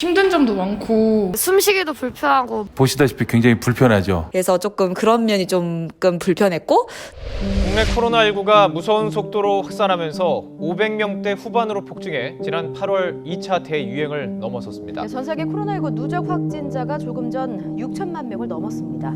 힘든 점도 많고 숨쉬기도 불편하고 보시다시피 굉장히 불편하죠. 그래서 조금 그런 면이 조금 불편했고 국내 코로나19가 무서운 속도로 확산하면서 500명대 후반으로 폭증해 지난 8월 2차 대유행을 넘어섰습니다. 네, 전 세계 코로나19 누적 확진자가 조금 전 6천만 명을 넘었습니다.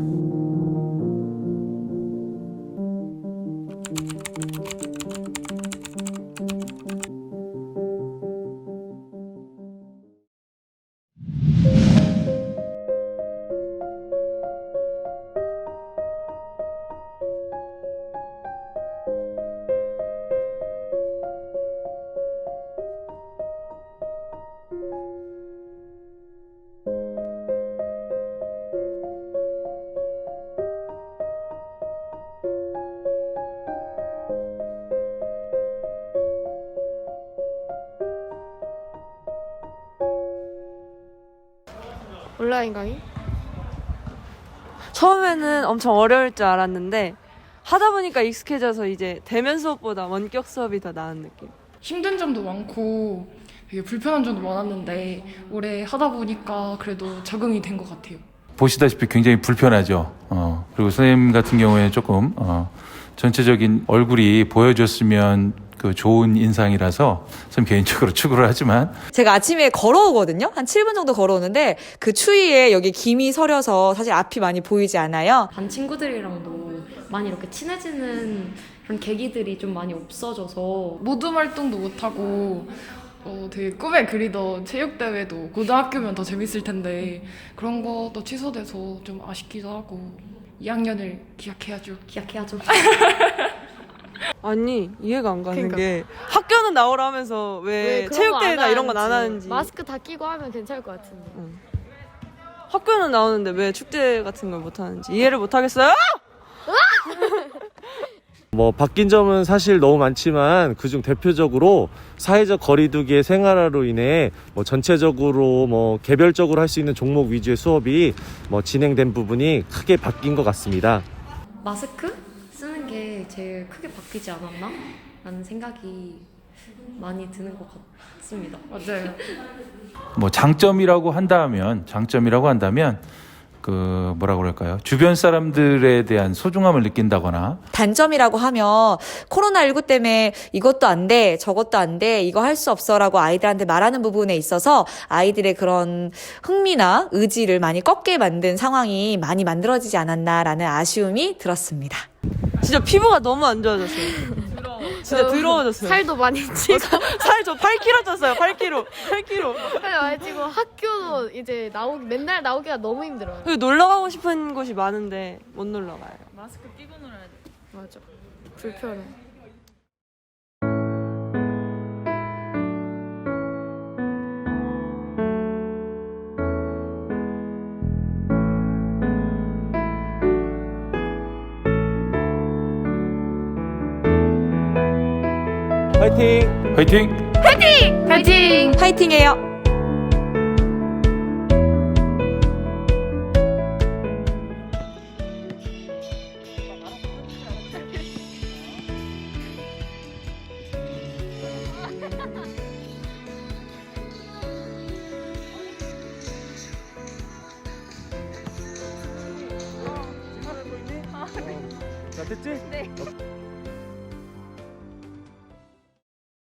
온라인 강의? 처음에는 엄청 어려울 줄 알았는데 하다 보니까 익숙해져서 이제 대면 수업보다 원격 수업이 더 나은 느낌. 힘든 점도 많고 되게 불편한 점도 많았는데 오래 하다 보니까 그래도 적응이 된 것 같아요. 보시다시피 굉장히 불편하죠. 어, 그리고 선생님 같은 경우에는 조금 어, 전체적인 얼굴이 보여줬으면 그 좋은 인상이라서 선 개인적으로 추구를 하지만 제가 아침에 걸어오거든요. 한 7분 정도 걸어오는데 그 추위에 여기 김이 서려서 사실 앞이 많이 보이지 않아요. 반 친구들이랑도 많이 이렇게 친해지는 그런 계기들이 좀 많이 없어져서 모둠 활동도 못하고 어, 되게 꿈에 그리던 체육대회도 고등학교면 더 재밌을 텐데 그런 것도 취소돼서 좀 아쉽기도 하고 2학년을 기약해야죠. 기약해야죠. 아니 이해가 안 가는 그러니까. 게 학교는 나오라면서 왜, 그런 거안 체육대회나 이런 건안 하는지. 하는지 마스크 다 끼고 하면 괜찮을 것 같은데 학교는 나오는데 왜 축제 같은 걸 못 하는지 이해를 못 하겠어요? 뭐 바뀐 점은 사실 너무 많지만 그중 대표적으로 사회적 거리두기의 생활화로 인해 뭐 전체적으로 뭐 개별적으로 할 수 있는 종목 위주의 수업이 뭐 진행된 부분이 크게 바뀐 것 같습니다. 마스크 쓰는 게 제일 크게 바뀌지 않았나? 라는 생각이 많이 드는 것 같습니다. 맞아요. 뭐 장점이라고 한다면 장점이라고 한다면 그 뭐라 그럴까요? 주변 사람들에 대한 소중함을 느낀다거나 단점이라고 하면 코로나19 때문에 이것도 안 돼, 저것도 안 돼, 이거 할 수 없어라고 아이들한테 말하는 부분에 있어서 아이들의 그런 흥미나 의지를 많이 꺾게 만든 상황이 많이 만들어지지 않았나라는 아쉬움이 들었습니다. 진짜 피부가 너무 안 좋아졌어요. 진짜 더러워졌어요. 살도 많이 찌고 살 저 8kg 쪘어요. 8kg. 8kg. 살 많이 찌고 학교도 이제 나오기 맨날 나오기가 너무 힘들어요 그리고 놀러 가고 싶은 곳이 많은데 못 놀러 가요. 맞아 불편해 화이팅! 화이팅! 파이팅! 파이팅해요! 자, 됐지? 네.